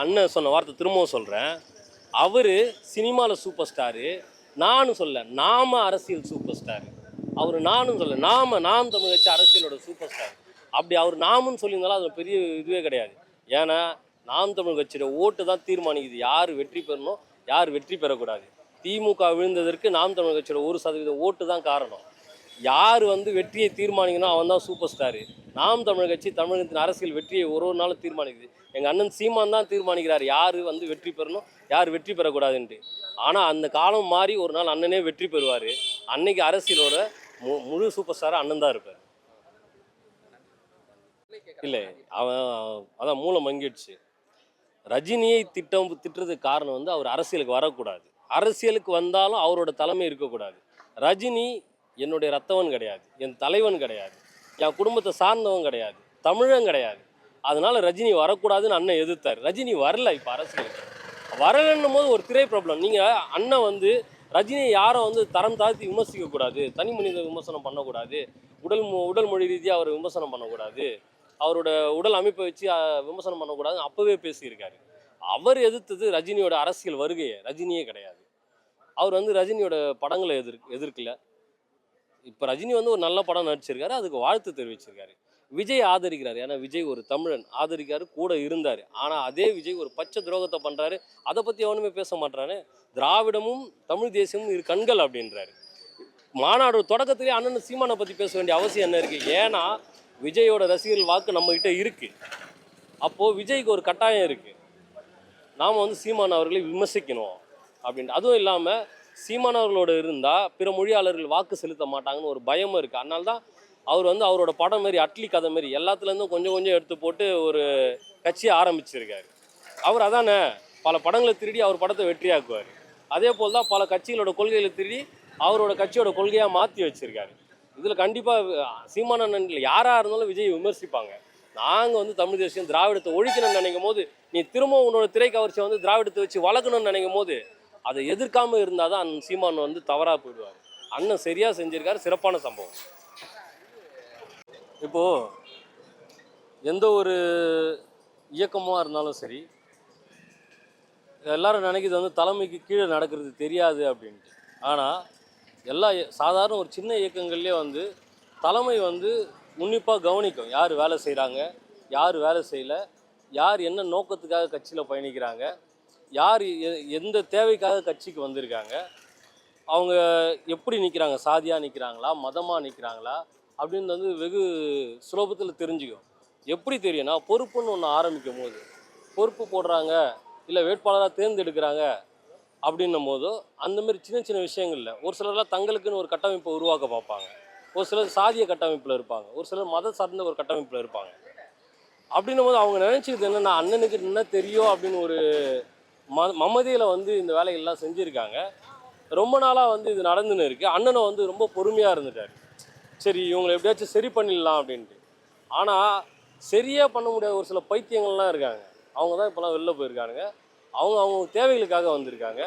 அண்ணன் சொன்ன வார்த்தை திரும்பவும் சொல்கிறேன் அவர் சினிமாவில் சூப்பர் ஸ்டாரு நானும் சொல்ல நாம அரசியல் சூப்பர் ஸ்டார் அவர் நானும் சொல்ல நாம நாம் தமிழ் வச்சு அரசியலோட சூப்பர் ஸ்டார் அப்படி அவர் நாமும் சொல்லியிருந்தாலும் அது பெரிய இதுவே கிடையாது. ஏன்னா நாம் தமிழ் கட்சியோட ஓட்டு தான் தீர்மானிக்குது. யார் வெற்றி பெறணும் யார் வெற்றி பெறக்கூடாது. திமுக விழுந்ததற்கு நாம் தமிழ் கட்சியோட ஒரு சதவீத ஓட்டு தான் காரணம். யார் வந்து வெற்றியை தீர்மானிக்கணும் அவன் தான் சூப்பர் ஸ்டாரு நாம் தமிழ் கட்சி தமிழகத்தின் அரசியல் வெற்றியை ஒரு ஒரு நாளும் தீர்மானிக்குது. எங்கள் அண்ணன் சீமான் தான் தீர்மானிக்கிறார். யார் வந்து வெற்றி பெறணும் யார் வெற்றி பெறக்கூடாதுன்ட்டு ஆனால் அந்த காலம் மாறி ஒரு நாள் அண்ணனே வெற்றி பெறுவார். அன்னைக்கு அரசியலோட மு முழு சூப்பர் ஸ்டார் அண்ணன் தான் இருப்பார். இல்லை அவன் அதான் மூளை மங்கிடுச்சு. ரஜினியை திட்டம் திட்டுறதுக்கு காரணம் வந்து அவர் அரசியலுக்கு வரக்கூடாது. அரசியலுக்கு வந்தாலும் அவரோட தலைமை இருக்கக்கூடாது. ரஜினி என்னுடைய ரத்தவன் கிடையாது என் தலைவன் கிடையாது. என் குடும்பத்தை சார்ந்தவன் கிடையாது. தமிழன் கிடையாது. அதனால ரஜினி வரக்கூடாதுன்னு அண்ணன் எதிர்த்தார். ரஜினி வரல இப்போ அரசியலுக்கு. வரலன்னும் போது ஒரு திரை ப்ராப்ளம் நீங்கள் அண்ணன் வந்து ரஜினியை யாரை வந்து தரம் தாழ்த்தி விமர்சிக்கக்கூடாது தனி மனித விமர்சனம் பண்ணக்கூடாது. உடல் உடல் மொழி ரீதியாக அவர் விமர்சனம் பண்ணக்கூடாது. அவரோட உடல் அமைப்பை வச்சு விமர்சனம் பண்ணக்கூடாதுன்னு அப்போவே பேசியிருக்காரு. அவர் எதிர்த்தது ரஜினியோட அரசியல் வருகையை. ரஜினியே கிடையாது. அவர் வந்து ரஜினியோட படங்களை எதிர் எதிர்க்கல. இப்போ ரஜினி வந்து ஒரு நல்ல படம் நடிச்சிருக்காரு அதுக்கு வாழ்த்து தெரிவிச்சிருக்காரு. விஜய் ஆதரிக்கிறார். ஏன்னா விஜய் ஒரு தமிழன் ஆதரிக்காரு கூட இருந்தார். ஆனால் அதே விஜய் ஒரு பச்சை துரோகத்தை பண்ணுறாரு அதை பற்றி எவனுமே பேச மாட்டானே திராவிடமும் தமிழ் தேசியமும் இரு கண்கள் அப்படின்றாரு. மாநாடு தொடக்கத்திலே அண்ணன் சீமானை பற்றி பேச வேண்டிய அவசியம் என்ன இருக்குது ஏன்னா விஜயோட ரசிகர்கள் வாக்கு நம்மகிட்ட இருக்குது அப்போது விஜய்க்கு ஒரு கட்டாயம் இருக்குது நாம் வந்து சீமான் அவர்களை விமர்சிக்கணும். அப்படின்ட்டு. அதுவும் இல்லாமல் சீமானவர்களோட இருந்தால் பிற மொழியாளர்கள் வாக்கு செலுத்த மாட்டாங்கன்னு ஒரு பயமும் இருக்குது அதனால தான் அவர் வந்து அவரோட படம் மாரி அட்லி கதை மாரி எல்லாத்துலேருந்தும் கொஞ்சம் கொஞ்சம் எடுத்து போட்டு ஒரு கட்சியை ஆரம்பிச்சிருக்காரு. அவர் அதானே பல படங்களை திருடி அவர் படத்தை வெற்றியாக்குவார். அதே போல் தான் பல கட்சிகளோட கொள்கைகளை திருடி அவரோட கட்சியோட கொள்கையாக மாற்றி வச்சுருக்காரு. இதில் கண்டிப்பாக சீமானண்ணன் யாராக இருந்தாலும் விஜய் விமர்சிப்பாங்க. நாங்கள் வந்து தமிழ் தேசியம் திராவிடத்தை ஒழிக்கணும்னு நினைக்கும் போது நீ திரும்ப உன்னோட திரை கவர்ச்சியை வந்து திராவிடத்தை வச்சு வளர்க்கணும்னு நினைக்கும் போது அதை எதிர்க்காமல் இருந்தால் தான் அண்ணன் சீமான் வந்து தவறாக போயிடுவார். அண்ணன் சரியாக செஞ்சுருக்காரு சிறப்பான சம்பவம். இப்போது எந்த ஒரு இயக்கமாக இருந்தாலும் சரி எல்லாரும் நினைக்கிறது வந்து தலைமைக்கு கீழே நடக்கிறது தெரியாது அப்படின்ட்டு. ஆனால் எல்லா சாதாரண ஒரு சின்ன இயக்கங்கள்லேயே வந்து தலைமை வந்து உன்னிப்பாக கவனிக்கும். யார் வேலை செய்கிறாங்க யார் வேலை செய்யல யார் என்ன நோக்கத்துக்காக கட்சியில் பயணிக்கிறாங்க யார் எ- எந்த தேவைக்காக கட்சிக்கு வந்திருக்காங்க? அவங்க எப்படி நிற்கிறாங்க சாதியாக நிற்கிறாங்களா மதமாக நிற்கிறாங்களா அப்படின்னு வந்து வெகு சுலபத்தில் தெரிஞ்சுக்கும். எப்படி தெரியும்னா பொறுப்புன்னு ஒன்று ஆரம்பிக்கும் போது பொறுப்பு போடுறாங்க இல்லை வேட்பாளராக தேர்ந்தெடுக்கிறாங்க அப்படின்னும் போதோ அந்த மாதிரி சின்ன சின்ன விஷயங்களில் ஒரு சிலர்லாம் தங்களுக்குன்னு ஒரு கட்டமைப்பை உருவாக்க பார்ப்பாங்க. ஒரு சிலர் சாதிய கட்டமைப்பில் இருப்பாங்க. ஒரு சிலர் மத சார்ந்த ஒரு கட்டமைப்பில் இருப்பாங்க. அப்படின்னும் போது அவங்க என்ன நான் அண்ணனுக்கு என்ன தெரியும் அப்படின்னு ஒரு ம மமதியில் வந்து இந்த வேலைகள்லாம் செஞ்சுருக்காங்க. ரொம்ப நாளாக வந்து இது நடந்துன்னு இருக்குது அண்ணனை வந்து ரொம்ப பொறுமையாக இருந்துட்டார். சரி இவங்களை எப்படியாச்சும் சரி பண்ணிடலாம் அப்படின்ட்டு. ஆனால் சரியாக பண்ண முடியாத ஒரு சில பைத்தியங்கள்லாம் இருக்காங்க. அவங்க தான் இப்போலாம் வெளில போயிருக்காங்க அவங்க அவங்க தேவைகளுக்காக வந்திருக்காங்க.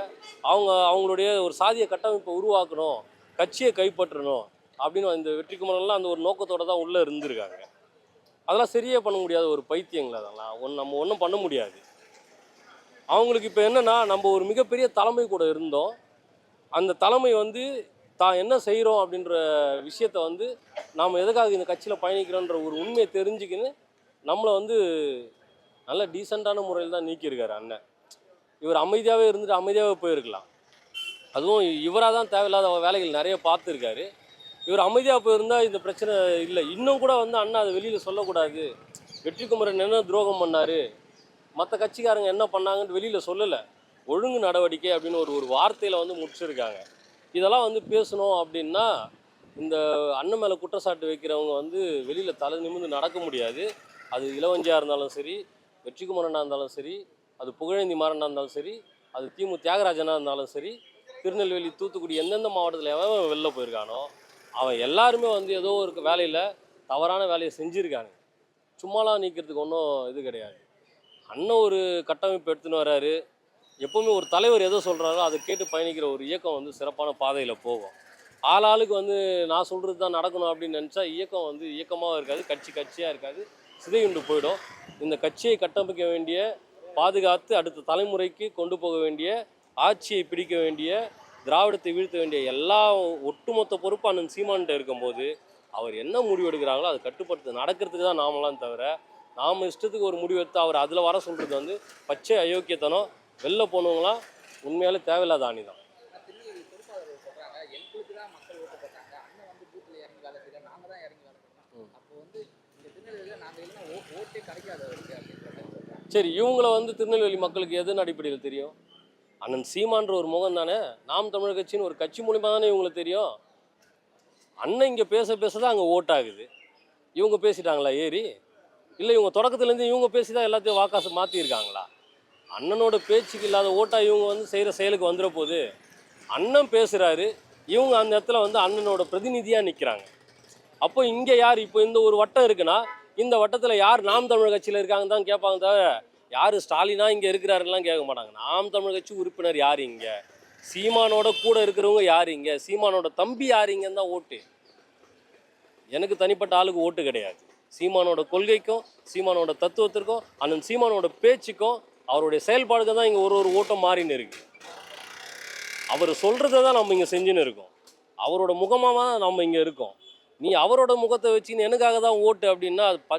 அவங்க அவங்களுடைய ஒரு சாதிய கட்டமைப்பை உருவாக்கணும் கட்சியை கைப்பற்றணும் அப்படின்னு இந்த வெற்றிக்குமரெல்லாம் அந்த ஒரு நோக்கத்தோடு தான் உள்ளே இருந்திருக்காங்க. அதெல்லாம் சரியே பண்ண முடியாத ஒரு பைத்தியங்கள் அதெல்லாம். ஒன்று நம்ம ஒன்றும் பண்ண முடியாது. அவங்களுக்கு இப்போ என்னென்னா நம்ம ஒரு மிகப்பெரிய தலைமை கூட இருந்தோம். அந்த தலைமை வந்து தான் என்ன செய்கிறோம் அப்படின்ற விஷயத்த வந்து நாம் எதுக்காக இந்த கட்சியில் பயணிக்கிறோன்ற ஒரு உண்மையை தெரிஞ்சுக்கின்னு நம்மளை வந்து நல்ல டீசெண்டான முறையில் தான் நீக்கியிருக்காரு அண்ணன். இவர் அமைதியாகவே இருந்துட்டு அமைதியாகவே போயிருக்கலாம். அதுவும் இவராக தான் தேவையில்லாத வேலைகள் நிறைய பார்த்துருக்காரு. இவர் அமைதியாக போயிருந்தால் இந்த பிரச்சனை இல்லை. இன்னும் கூட வந்து அண்ணா அதை வெளியில் சொல்லக்கூடாது. வெற்றி குமரன் என்ன துரோகம் பண்ணார்? மற்ற கட்சிக்காரங்க என்ன பண்ணாங்கன்னு வெளியில் சொல்லலை. ஒழுங்கு நடவடிக்கை அப்படின்னு ஒரு ஒரு வார்த்தையில் வந்து முடிச்சிருக்காங்க. இதெல்லாம் வந்து பேசணும் அப்படின்னா இந்த அண்ணன் மேலே குற்றச்சாட்டு வைக்கிறவங்க வந்து வெளியில் தலை நிமிந்து நடக்க முடியாது. அது இளவஞ்சியாக இருந்தாலும் சரி வெற்றிக்குமரனாக இருந்தாலும் சரி அது புகழேந்தி மாறனாக இருந்தாலும் சரி அது திமு தியாகராஜனாக இருந்தாலும் சரி திருநெல்வேலி தூத்துக்குடி எந்தெந்த மாவட்டத்தில் எவன் வெளில போயிருக்கானோ அவன் எல்லாருமே வந்து ஏதோ ஒரு வேலையில் தவறான வேலையை செஞ்சுருக்காங்க சும்மாலாம் நீக்கிறதுக்கு ஒன்றும் இது கிடையாது. அண்ணன் ஒரு கட்டமைப்பு எடுத்துன்னு வராரு. எப்போவுமே ஒரு தலைவர் எதை சொல்கிறாரோ அதை கேட்டு பயணிக்கிற ஒரு இயக்கம் வந்து சிறப்பான பாதையில் போகும். ஆளாளுக்கு வந்து நான் சொல்கிறது தான் நடக்கணும் அப்படின்னு நினச்சா இயக்கம் வந்து இயக்கமாக இருக்காது கட்சி கட்சியாக இருக்காது. சிதையுண்டு போயிடும். இந்த கட்சியை கட்டமைக்க வேண்டிய பாதுகாத்து அடுத்த தலைமுறைக்கு கொண்டு போக வேண்டிய ஆட்சியை பிடிக்க வேண்டிய திராவிடத்தை வீழ்த்த வேண்டிய எல்லா ஒட்டுமொத்த பொறுப்பு அண்ணன் சீமான்கிட்ட இருக்கும்போது அவர் என்ன முடிவு எடுக்கிறாங்களோ அதை கட்டுப்படுத்த நடக்கிறதுக்கு தான் நாமலாம் தவிர நாம் இஷ்டத்துக்கு ஒரு முடிவு எடுத்து அவர் அதில் வர சொல்கிறது வந்து பச்சை அயோக்கியத்தனம் வெளில போனவங்களாம் உண்மையாலே தேவையில்லாத ஆணி தான் சரி இவங்கள வந்து திருநெல்வேலி மக்களுக்கு எதன் அடிப்படையில் தெரியும்? அண்ணன் சீமான்ற ஒரு முகம் தானே? நாம் தமிழர் கட்சின்னு ஒரு கட்சி மூலிமா தானே இவங்களுக்கு தெரியும்? அண்ணன் இங்கே பேச பேச தான் அங்கே ஓட்டாகுது. இவங்க பேசிட்டாங்களா ஏறி இல்லை இவங்க தொடக்கத்துலேருந்து இவங்க பேசி தான் எல்லாத்தையும் வாக்காசு மாற்றிருக்காங்களா அண்ணனோட பேச்சுக்கு இல்லாத ஓட்டாக இவங்க வந்து செய்கிற செயலுக்கு வந்துட போகுது அண்ணன் பேசுகிறாரு இவங்க அந்த இடத்துல வந்து அண்ணனோட பிரதிநிதியாக நிற்கிறாங்க அப்போ இங்கே யார் இப்போ இந்த ஒரு வட்டம் இருக்குன்னா இந்த வட்டத்தில் யார் நாம் தமிழர் கட்சியில் இருக்காங்கன்னு தான் கேட்பாங்க தவிர யார் ஸ்டாலினா இங்கே இருக்கிறாருலாம் கேட்க மாட்டாங்க. நாம் தமிழர் கட்சி உறுப்பினர் யார் இங்கே? சீமானோட கூட இருக்கிறவங்க யார் இங்கே? சீமானோட தம்பி யார் இங்கன்னு தான் ஓட்டு. எனக்கு தனிப்பட்ட ஆளுக்கு ஓட்டு கிடையாது. சீமானோட கொள்கைக்கும் சீமானோட தத்துவத்திற்கும் அண்ணன் சீமானோட பேச்சுக்கும் அவருடைய செயல்பாடுக்கு தான் இங்கே ஒரு ஒரு ஓட்டம் மாறின்னு இருக்கு. அவர் சொல்கிறத தான் நம்ம இங்கே செஞ்சுன்னு இருக்கோம். அவரோட முகமாக தான் நம்ம இங்கே இருக்கோம். நீ அவரோட முகத்தை வச்சுன்னு எனக்காக தான் ஓட்டு அப்படின்னா அது ப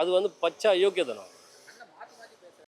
அது வந்து பச்சை அயோக்கியதனம்